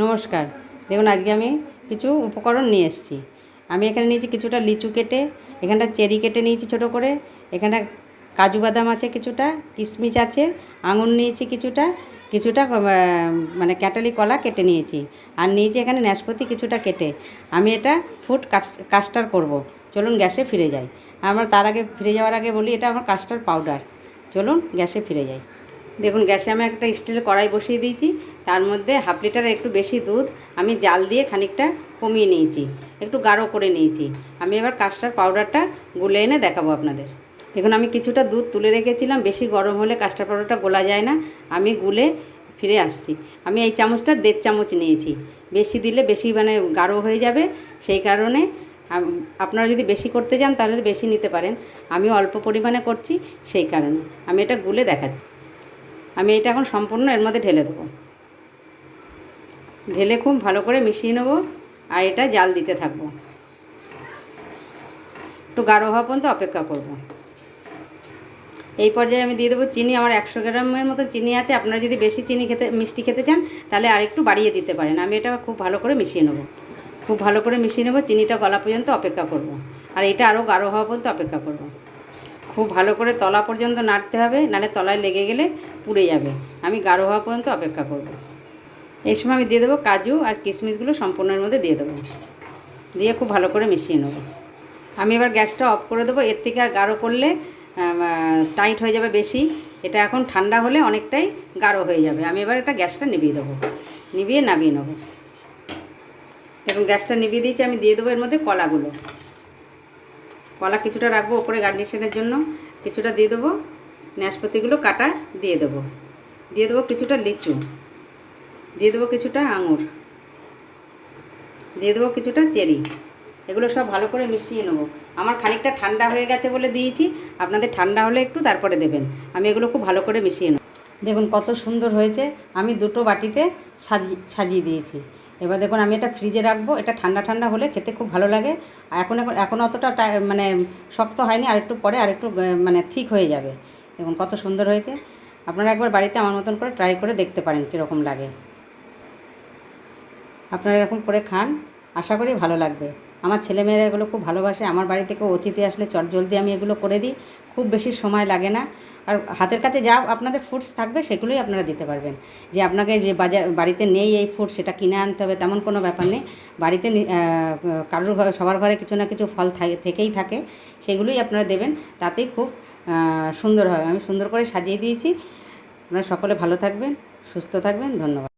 নমস্কার। দেখুন, আজকে আমি কিছু উপকরণ নিয়ে এসেছি। আমি এখানে নিয়েছি কিছুটা লিচু কেটে, এখানটা চেরি কেটে নিয়েছি ছোট করে, এখানটা কাজু বাদাম আছে কিছুটা, কিশমিশ আছে, আঙুর নিয়েছি কিছুটা কিছুটা মানে ক্যাটালি কলা কেটে নিয়েছি, আর নিয়েছি এখানে নাশপাতি কিছুটা কেটে। আমি এটা ফুড কাস্টার করব। চলুন, গ্যাসে ফিরে যাই। আমার তার আগে, ফিরে যাওয়ার আগে বলি, এটা আমার কাস্টার পাউডার। চলুন, গ্যাসে ফিরে যাই। দেখুন, গ্যাসে আমি একটা স্টিলের কড়াই বসিয়ে দিয়েছি। তার মধ্যে হাফ লিটার একটু বেশি দুধ, আমি জাল দিয়ে খানিকটা কমিয়ে নিয়েছি। একটু গাঢ় করে নিয়েছি। আমি এবার কাস্টার পাউডারটা গুলে এনে দেখাবো আপনাদের। দেখুন, আমি কিছুটা দুধ তুলে রেখেছিলাম। বেশি গরম হলে কাস্টার পাউডারটা গোলা যায় না। আমি গুলে ফিরে আসছি। আমি এই চামচটা দেড় চামচ নিয়েছি। বেশি দিলে বেশি মানে গাঢ় হয়ে যাবে। সেই কারণে আপনারা যদি বেশি করতে চান, তাহলে বেশি নিতে পারেন। আমি অল্প পরিমাণে করছি সেই কারণে। আমি এটা গুলে দেখাচ্ছি। আমি এটা এখন সম্পূর্ণ এর মধ্যে ঢেলে দেবো ঢেলে খুব ভালো করে মিশিয়ে নেব আর এটা জাল দিতে থাকব একটু গাঢ় হওয়া পর্যন্ত অপেক্ষা করব। এই পর্যায়ে আমি দিয়ে দেবো চিনি, আমার একশো গ্রামের মতো চিনি আছে আপনারা যদি বেশি চিনি খেতে, মিষ্টি খেতে চান, তাহলে আরেকটু বাড়িয়ে দিতে পারেন আমি এটা খুব ভালো করে মিশিয়ে নেব খুব ভালো করে মিশিয়ে নেব, চিনিটা গলা পর্যন্ত অপেক্ষা করব। আর এটা আরও গাঢ় হওয়া পর্যন্ত অপেক্ষা করব। খুব ভালো করে তলা পর্যন্ত নাড়তে হবে, নাহলে তলায় লেগে গেলে পুড়ে যাবে। আমি গাঢ় হওয়া পর্যন্ত অপেক্ষা করব। এই সময় আমি দিয়ে দেবো কাজু আর কিশমিশগুলো সম্পূর্ণের মধ্যে দিয়ে দেবো। দিয়ে খুব ভালো করে মিশিয়ে নেব। আমি এবার গ্যাসটা অফ করে দেবো, এর থেকে আর গাঢ় করলে টাইট হয়ে যাবে বেশি। এটা এখন ঠান্ডা হলে অনেকটাই গাঢ় হয়ে যাবে। আমি এবার এটা গ্যাসটা নিভিয়ে দেবো। নিভিয়ে নামিয়ে নেব। দেখুন, গ্যাসটা নিভিয়ে দিয়েছি, আমি দিয়ে দেবো এর মধ্যে কলাগুলো। কলা কিছুটা রাখব ওপরে গার্নিশের জন্য, কিছুটা দিয়ে দেবো, নাশপাতিগুলো কাটা দিয়ে দেবো। দিয়ে দেবো কিছুটা লিচু, দিয়ে দেবো কিছুটা আঙুর, দিয়ে দেবো কিছুটা চেরি। এগুলো সব ভালো করে মিশিয়ে নেব। আমার খানিকটা ঠান্ডা হয়ে গেছে বলে দিয়েছি, আপনাদের ঠান্ডা হলে একটু তারপরে দেবেন। আমি এগুলো খুব ভালো করে মিশিয়ে নেব। দেখুন কত সুন্দর হয়েছে। আমি দুটো বাটিতে সাজিয়ে সাজিয়ে দিয়েছি। এবার দেখুন আমি এটা ফ্রিজে রাখব। এটা ঠান্ডা ঠান্ডা হলে খেতে খুব ভালো লাগে। এখন এখন এখন অতটা মানে শক্ত হয়নি। আর একটু পরে আর একটু মানে ঠিক হয়ে যাবে। দেখুন কত সুন্দর হয়েছে। আপনারা একবার বাড়িতে আমার মতন করে ট্রাই করে দেখতে পারেন কীরকম লাগে। আপনারা এরকম করে খান। আশা করি ভালো লাগবে। আমার ছেলেমেয়েরা এগুলো খুব ভালোবাসে। আমার বাড়ি থেকে অতিথি আসলে চট জলদি আমি এগুলো করে দিই। খুব বেশি সময় লাগে না। আর হাতের কাছে যা আপনাদের ফুডস থাকবে সেগুলোই আপনারা দিতে পারবেন। যে আপনাকে যে বাজার বাড়িতে নেই এই ফুড সেটা কিনে আনতে হবে তেমন কোনো ব্যাপার নেই। বাড়িতে কারোর ঘরে সবার ঘরে কিছু না কিছু ফল থাকে থেকেই থাকে। সেগুলোই আপনারা দেবেন। তাতেই খুব সুন্দর হবে আমি সুন্দর করে সাজিয়ে দিয়েছি। আপনারা সকলে ভালো থাকবেন, সুস্থ থাকবেন। ধন্যবাদ।